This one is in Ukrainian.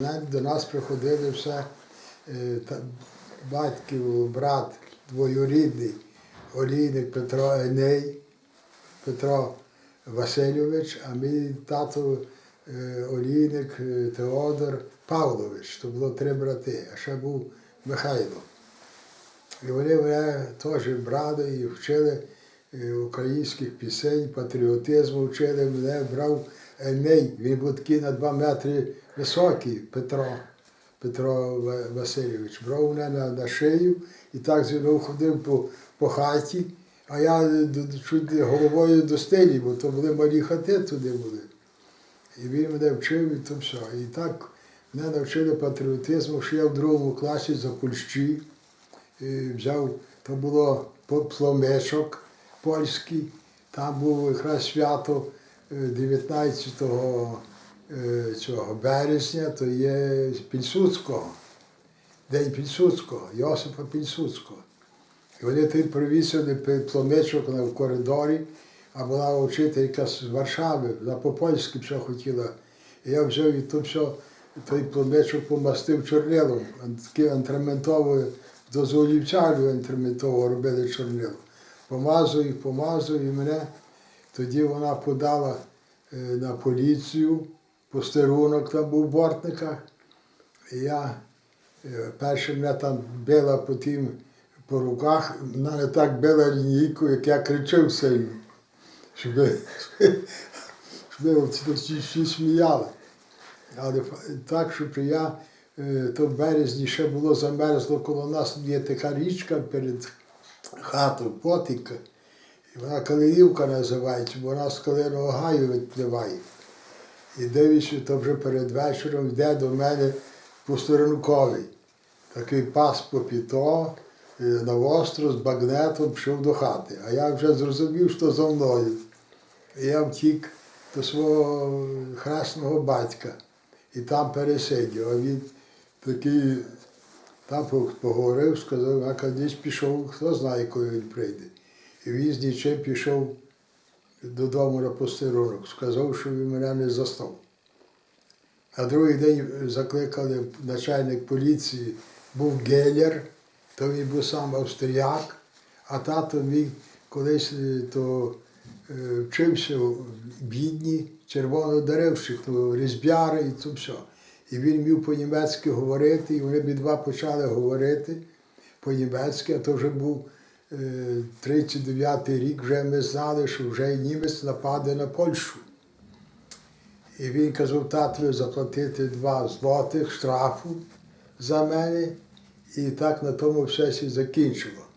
До нас приходили все е, батьків, брат двоюрідний, олійник Петро Еней, Петро Васильович, а мій тато е, олійник е, Теодор Павлович. То було три брати, а ще був Михайло. І вони мене теж брали і вчили українських пісень, патріотизму вчили. Мене брав Еней, він був такий на два метри високий, Петро, Петро Васильович. Брав мене на, на шию і так зі мною ходив по, по хаті, а я чуть головою до стелі, бо то були малі хати туди були. І він мене вчив, і то все. І так мене навчили патріотизму, що я в другому класі за Польщі е, взяв, то було пломечок польський, там було якраз свято 19 е, цього березня, то є Пільсудського, День Пільсудського, Йосипа Пільсудського. І вони сюди пи- пломечок в коридорі, а була вчителька з Варшави, вона по-польськи все хотіла. І я взяв і то все, той пломечок помастив чорнилом, таке антраментове, до золівчарю антраментово робили чорнило. Помазую, помазую, і мене тоді вона подала е, на поліцію, постерунок там був в бортниках. Я е, перше мене там била по тим по руках, вона не так била лінійку, як я кричав сильно, щоб, щоб всі, сміяли. Але так, щоб я е, то в березні ще було замерзло, коло нас є така річка перед хатою, потік. Вона Калинівка називається, бо вона з Калиного гаю відпливає. І дивишся, то вже перед вечором йде до мене посторонковий. Такий пас по піто, е, на востро з багнетом пішов до хати. А я вже зрозумів, що за мною. І я втік до свого хресного батька і там пересидів. А він такий там поговорив, сказав, а кудись пішов, хто знає, коли він прийде. І нічим пішов додому на постерунок, сказав, що він мене не застав. А другий день закликали начальник поліції, був Гелєр, то він був сам австріяк, а тато мій колись е, то е, вчився в бідні, червонодеревщик, то різбяри і то все. І він міг по-німецьки говорити, і вони обидва почали говорити по-німецьки, а то вже був е, 39-й рік, вже ми знали, що вже німець нападе на Польщу. І він казав татові заплатити два злотих штрафу за мене. І так на тому все закінчило.